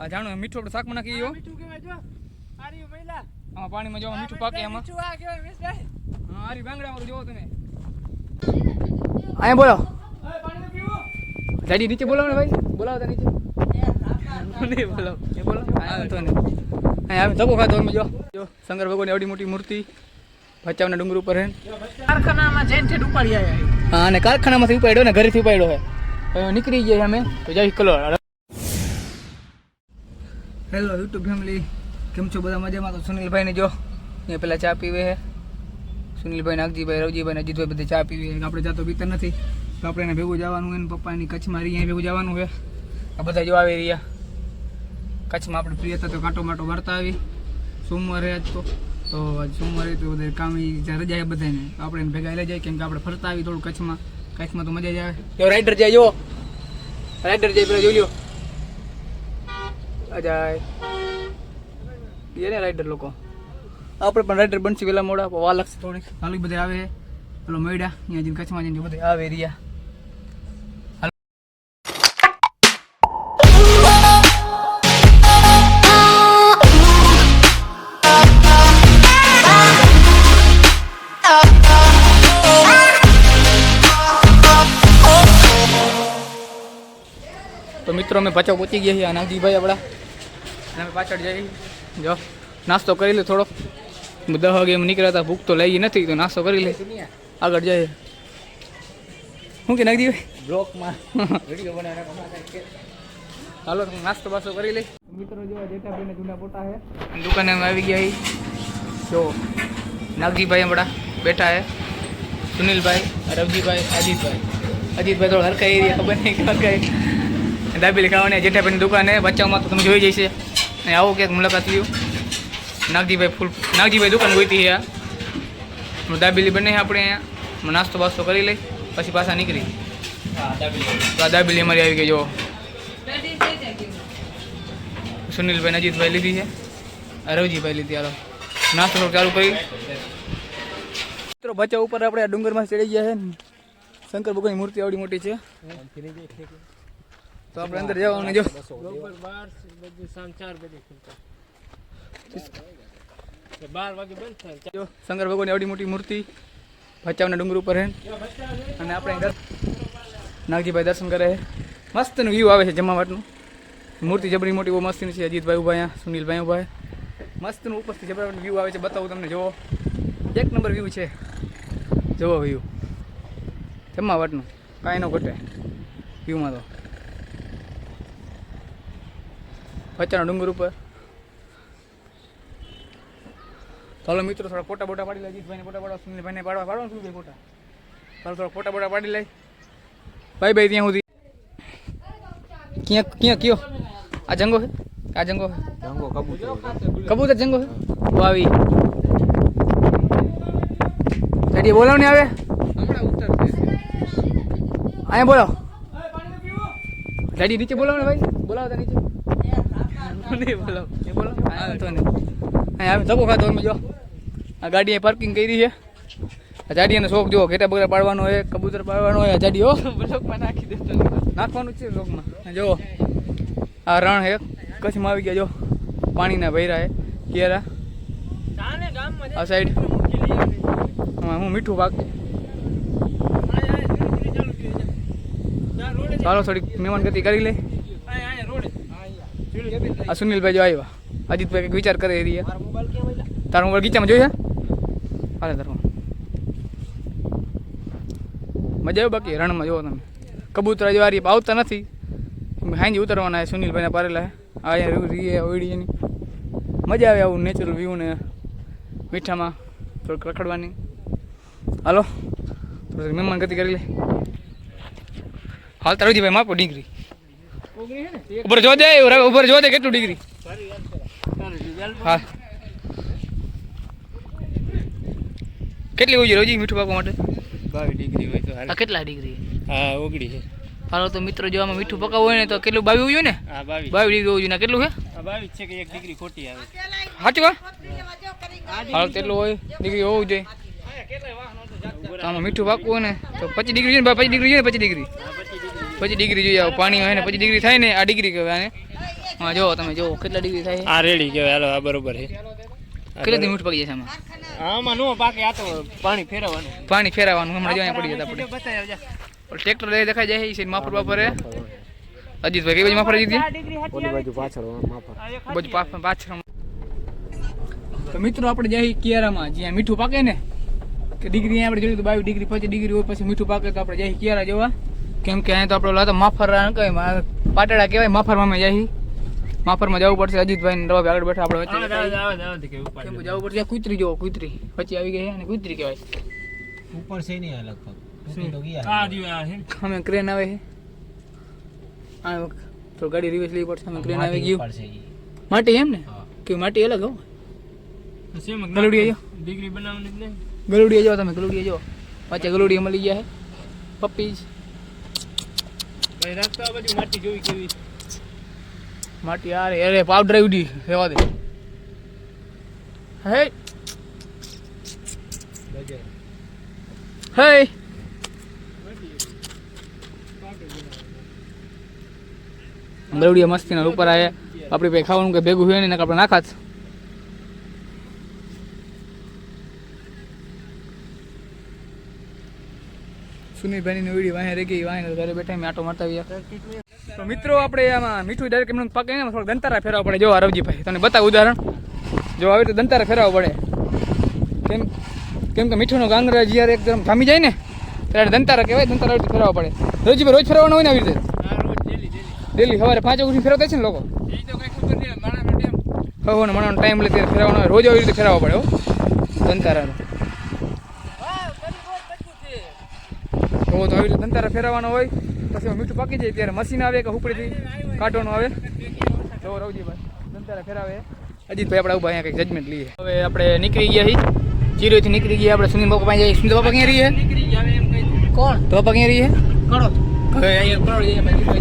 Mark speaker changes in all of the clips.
Speaker 1: આ જાણો મીઠું આપણે શાકમાં નાખી જો
Speaker 2: મીઠું કહેવાય જો. આર્યું મહિલા
Speaker 1: આમાં પાણીમાં જો મીઠું પાકે આમાં.
Speaker 2: મીઠું આ કહેવાય મિસભાઈ
Speaker 1: હા આરી બાંગડા વાળું જોવો તમે. અહીંયા બોલો.
Speaker 2: હવે પાણી પીવું.
Speaker 1: દાદી નીચે બોલાવો ને ભાઈ. બોલાવો તો નીચે. નહીં બોલાવો. એ બોલો હા તો નહીં. અહીંયા આવે ધક્કો ખાતો જો. જો શંકર ભગવાનની આવડી મોટી મૂર્તિ. ભચાવના ડુંગર ઉપર હે.
Speaker 2: કારખાનામાં જઈને ઠેઠ ઉપાડી આવ્યા.
Speaker 1: હા અને કારખાનામાંથી ઉપાડ્યો ને ઘરેથી ઉપાડ્યો હે. નીકળી ગયા અમે. તો જય કલોર હેલો યુટ્યુબ ફેમિલી કેમ છો બધા મજામાં? તો સુનિલભાઈને જો અહીંયા પેલા ચા પીવે છે. સુનિલભાઈ, નાગજીભાઈ, રવજીભાઈ અજીતભાઈ બધા ચા પીવે આપણે જાતો પીતા નથી. તો આપણે એને ભેગું જવાનું એને પપ્પાની કચ્છમાં રહી ભેગું જવાનું છે. આ બધા જો આવી રહ્યા. કચ્છમાં આપણે ફ્રી હતા તો કાંટો માટો વાર્તા આવી. સોમવારે આજ તો તો આજ સોમવારે તો બધા કામ રજા છે બધાને આપણે એને ભેગા લઈ જાય, કેમ કે આપણે ફરતા આવી થોડું કચ્છમાં. કચ્છમાં તો મજા જ આવે. રાઈડર જાય, જો. રાઈડર જાય, પેલા જોઈ લ્યો. અજાય. ને રાઈડર લોકો. આપણે પણ રાઈડર બનશે પેલા મોડા વાલક લાગશે થોડીક, હાલ બધા આવે. પેલો મયડા અહીંયા જઈને કચ્છમાં જઈને બધા આવે રહ્યા. મિત્રો અમે પાછા પહોંચી ગયા છીએ. આ નાગજીભાઈ આપણા. અને અમે પાછળ જઈ જો નાસ્તો કરી લે થોડો દહ વાગે એમ નીકળ્યા હતા. ભૂખ તો લઈ નથી તો નાસ્તો કરી લે. આગળ જઈએ. શું કે નાગજીભાઈ?
Speaker 2: બ્લોકમાં
Speaker 1: હાલો નાસ્તો બાસ્તો કરી લઈ મિત્રો જો જેઠાભાઈને જૂના પોટા છે. દુકાને અમે આવી ગયા જો નાગજીભાઈ હમણાં બેઠા છે. સુનિલભાઈ રવજીભાઈ અજીતભાઈ. અજીતભાઈ થોડો હરખા એરિયા ખબર નહીં કે હરખાઈ. દાબેલી ખાવાની, જેઠાભાઈની દુકાને બચ્ચાઓમાં તો તમે જોઈ જઈશે. અને આવું ક્યાંક મુલાકાત લ્યો. નાગજીભાઈ ફૂલ નાગજીભાઈ દુકાન ગોઈતી છે આ. દાબેલી બને આપણે અહીંયા. નાસ્તો બાસ્તો કરી લઈ, પછી પાછા નીકળી. તો આ દાબેલી અમારી આવી ગઈ જો સુનિલભાઈ અજીતભાઈ લીધી છે. રવજીભાઈ લીધી, હાલો. નાસ્તો ચાલુ કરી. મિત્રો બચ્ચા ઉપર આપણે આ ડુંગરમાં ચડી ગયા છે શંકર ભગવાનની મૂર્તિ આવડી મોટી છે. તો આપણે અંદર જવાનું જો. શંકર ભગવાનની આવડી મોટી મૂર્તિ ભચાવના ડુંગર ઉપર હે. અને આપણે નાગજીભાઈ દર્શન કરે છે મસ્તનું વ્યૂ આવે છે જમાવાટનું. મૂર્તિ જબરી મોટી બહુ મસ્તીની છે અજીતભાઈ ઊભા અહીંયા સુનિલભાઈ ઊભા મસ્તનું ઉપરથી જબરાવટ વ્યૂ આવે છે. બતાવું તમને જુઓ. એક નંબર વ્યૂ છે. જુઓ વ્યૂ જમાવાટનું. કાંઈ ન ઘટે. વ્યૂમાં તો. ભચાના ડુંગર ઉપર. ચાલો મિત્રો થોડા ફોટા બોટા પાડી લઈ અજીતભાઈને ફોટા પાડવા સુનિલભાઈને પાડવા પાડવા સુનિલભાઈ ફોટા? ચાલો થોડા ફોટા બોટા પાડી લઈ. ભાઈ ભાઈ ત્યાં સુધી. ક્યાં ક્યાં કયો? આ જંગો છે? આ જંગો છે?
Speaker 2: જંગો કબૂતર.
Speaker 1: કબૂતર જંગો છે? વાવી. રેડી બોલાવ ને આવે અહીંયા બોલો રેડી નીચે બોલાવ ને ભાઈ. બોલાવો તો નીચે. નહીં બોલો. એ બોલો? હા તો નહીં. અહીંયા આવે ધક્કો ખાધો અમે જો. આ ગાડી પાર્કિંગ કરી છે. આ જાડીયાનો શોખ જુઓ ઘેટા બગડા પાડવાનો હોય કબૂતર પાડવાનો હોય આ જાડીઓ
Speaker 2: બ્લોકમાં નાખી દેતો
Speaker 1: નાખવાનું છે લોકમાં જુઓ. આ રણ હે કચ્છમાં આવી ગયા જો. પાણીના ભૈરા હે કેરા. આ સાઈડ હું મીઠું પાક. ચાલો થોડીક મહેમાન ગતિ કરી લે. આ સુનિલભાઈ જો આવ્યા અજીતભાઈ કંઈક વિચાર કરે રહ્યા. તારો મોબાઈલ ગીચામાં જોઈ છે? હાલે તારો. મજા આવે બાકી, રણમાં જોવો તમે. કબૂતર જો આ રહી આવતા નથી. હાંજી ઉતરવાના સુનિલભાઈના પારેલા. આ રીએ ઓઈડી એની. મજા આવે આવું નેચરલ વ્યૂ ને મીઠામાં, થોડુંક રખડવાની. હાલો, થોડીક મહેમાન ગતિ કરી લે. હાલ તારું ભાઈ માપો ડિગ્રી. ઉપર જો દે ઉપર જો દે કેટલું ડિગ્રી હા. કેટલી હોય રોજી મીઠું પાકવા માટે?
Speaker 2: બાવીસ ડિગ્રી હોય તો
Speaker 1: આ કેટલા ડિગ્રી
Speaker 2: હા ઓગળી છે.
Speaker 1: હાલો તો મિત્રો જો આમાં મીઠું પકાવવું હોય ને તો કેટલું બાવી હોય ને?
Speaker 2: હા બાવીસ.
Speaker 1: બાવી ડિગ્રી હોવું જોઈએ ને કેટલું છે?
Speaker 2: બાવીસ છે કે એક ડિગ્રી ખોટી આવે.
Speaker 1: સાચું હાલો તેટલું હોય ડિગ્રી હોવું જોઈએ. આમાં મીઠું પાકવું હોય ને તો પચીસ ડિગ્રી છે ને પચીસ ડિગ્રી છે ને પચીસ ડિગ્રી પછી ડિગ્રી જોઈએ આવો પાણી હોય ને પછી ડિગ્રી થાય ને આ ડિગ્રી કહેવાય આને. હા જો તમે જો કેટલા ડિગ્રી થાય
Speaker 2: આ રેડી કહેવાય હાલો આ બરોબર છે.
Speaker 1: કેટલા દી મીઠું પકી જશે આમાં?
Speaker 2: આમાં નો પાકે આ તો પાણી ફેરવવાનું.
Speaker 1: પાણી ફેરવવાનું હમણાં જો પડી જતા આપણે
Speaker 2: બતાવી આવજા.
Speaker 1: ટ્રેક્ટર લઈ દેખાય જાય છે માફર બાપરે અજીતભાઈ કઈ બાજુ માફર અજીતજી?
Speaker 2: ઓલી બાજુ પાછળ
Speaker 1: માફર. બાજુ પાછળ. તો મિત્રો આપણે જઈએ કિયારામાં જ્યાં મીઠું પાકે ને કે ડિગ્રી આપણે જોયું તો બાવીસ ડિગ્રી પચીસ ડિગ્રી હોય પછી મીઠું પાકે તો આપણે જઈએ કિયારા જોવા. કેમ કે અહીં તો આપણે લાતો માફર કઈ પાટડા કહેવાય માફરમાં અમે જઈ માફરમાં જવું પડશે અજીતભાઈ ને રવાભાઈ આગળ બેઠા આપણે જવું પડશે કુતરી જોવો કુતરી. પછી આવી ગઈ અને કુતરી કહેવાય.
Speaker 2: ઉપર છે નહીં
Speaker 1: અમે ક્રેન આવે છે આ તો ગાડી રિવર્સ લેવી પડશે અમે ક્રેન આવી ગયું. માટી એમ ને? કે માટી અલગ હો. ગલુડી જો
Speaker 2: ડિગ્રી બનાવવાની
Speaker 1: ગલુડી જો તમે ગલુડી જો. પાછા ગલુડી મળી ગયા
Speaker 2: પપ્પીઝ માટી જોવી કેવી
Speaker 1: માટી અરે અરે પાવડર ઉડી રેવા દે. હે? હે? ગલુડિયા મસ્તીના ઉપર આયા આપણી ભાઈ ખાવાનું કે ભેગું હોય ને આપણે નાખાત સુનિલભાઈની વીડિયો વાહે રહી ગઈ વાહે ઘરે બેઠા મેં આટો મારતા આવ્યા તો મિત્રો આપણે આમાં મીઠું ડાયરેક્ટ એમને પાકે ને થોડું દંતારા ફેરવવા પડે. જો રવજીભાઈ તને બતાવ ઉદાહરણ. જો આવી તો દંતારા ફેરવવા પડે. કેમ કેમ કે મીઠુંનો ગાંગરા જ્યારે એકદમ થામી જાય ને ત્યારે દંતારા કહેવાય દંતારા આવી ફેરવવા પડે. રવજીભાઈ રોજ ફેરવવાનો હોય ને આવી રીતે?
Speaker 2: ડેલી
Speaker 1: સવારે પાંચ વાગે ફેરવતા છે ને લોકો?
Speaker 2: એ તો કઈ ખબર નહીં માણસનો ટાઈમ
Speaker 1: હવે ને ટાઈમ લે ત્યારે ફેરવવાનો હોય. રોજ આવી રીતે ફેરવવા પડે હો દંતારાનો. તો તો આવી રીતે દંતારા ફેરવવાનો હોય પછી મીઠું પાકી જાય ત્યારે મશીન આવે કે ઉપડીથી કાઢવાનું આવે. તો રવજીભાઈ દંતારા ફેરાવે. અજીતભાઈ આપણે ઊભા અહીંયા કંઈક જજમેન્ટ લઈએ. હવે આપણે નીકળી ગયા છીએ. ચીરોથી નીકળી ગયા આપણે સુનિલ બાપા પાસે જઈએ. સુનિલ બાપા ક્યાં રહીએ? કોણ? તો બાપા ક્યાં રહીએ?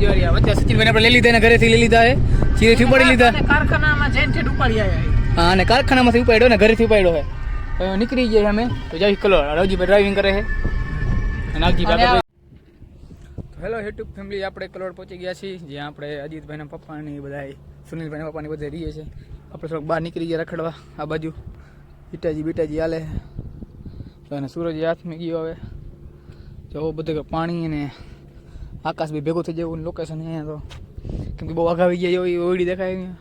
Speaker 1: જોઈ અને કારખાનામાંથી ઉપાડ્યો ને ઘરેથી ઉપાડ્યો નીકળી ગયા અમે. તો જય કલો રવજીભાઈ ડ્રાઇવિંગ કરે છે. હેલો યુટ્યુબ ફેમિલી આપણે કલોડ પહોંચી ગયા છીએ જ્યાં આપણે અજીતભાઈના પપ્પાની બધા સુનિલભાઈના પપ્પાની બધા રહીએ છીએ. આપણે થોડોક બહાર નીકળી ગયા રખડવા આ બાજુ. બીટાજી બીટાજી હાલે. તો અને સૂરજ હાથમાં ગયો હવે. જો બધું પાણી અને આકાશ બી ભેગું થઈ જવું લોકેશન અહીંયા તો. કેમ કે બહુ આગાવી ગયા એવી ઓળી દેખાય અહીંયા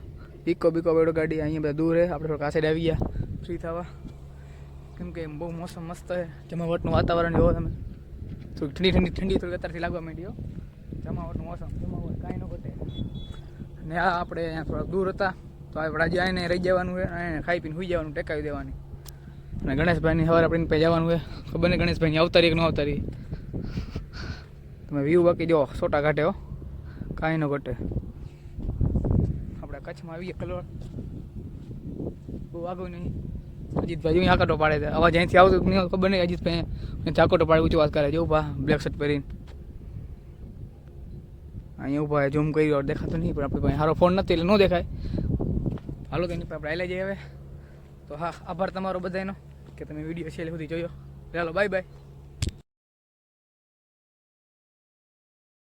Speaker 1: બીકો બીકો બેડો ગાડી અહીંયા બધા દૂર હે આપણે થોડાક આ સાઈડ આવી ગયા ફ્રી થવા. કેમ કે બહુ મોસમ મસ્ત છે. જમાવટનું વાતાવરણ જોવો તમે થોડીક ઠંડી ઠંડી ઠંડી થોડીક અત્યારથી લાગવા માંડ્યો. જમાવટનું મોસમ, જમાવટ કાંઈ ન ઘટે ને આ આપણે અહીંયા થોડાક દૂર હતા, તો આપણે આજે આને રહી જવાનું છે, અને ખાઈ પીને સુઈ જવાનું, ટેકાવી દેવાની. અને ગણેશભાઈની સવારે આપણે પછી જવાનું છે. ખબર નહીં ગણેશભાઈની અવતારી કે ન અવતારી. તમે વ્યૂ બાકી જો સોટા ઘાટે હો. કાંઈ ન ઘટે. આપણે કચ્છમાં આવીએ કલોર. બહુ આગળ નહીં. અજીતભાઈ અહીંયા આકાટો પાડે છે. અવાજ જ્યાંથી આવતો નહીં ખબર નહીં અજીતભાઈ આકાટો પાડે, ઊંચી વાત કરે છે. ઊભા બ્લેક શર્ટ પહેરીને. અહીંયા ઊભા ઝૂમ કરી દેખાતો નહીં, પણ આપણી પાસે સારો ફોન નથી, એટલે ન દેખાય. હાલો તેની પાસે આપણે લઈ જઈએ હવે. તો હા, આભાર તમારો બધાનો, કે તમે વીડિયો છેલ્લે સુધી જોયો. ચાલો બાય બાય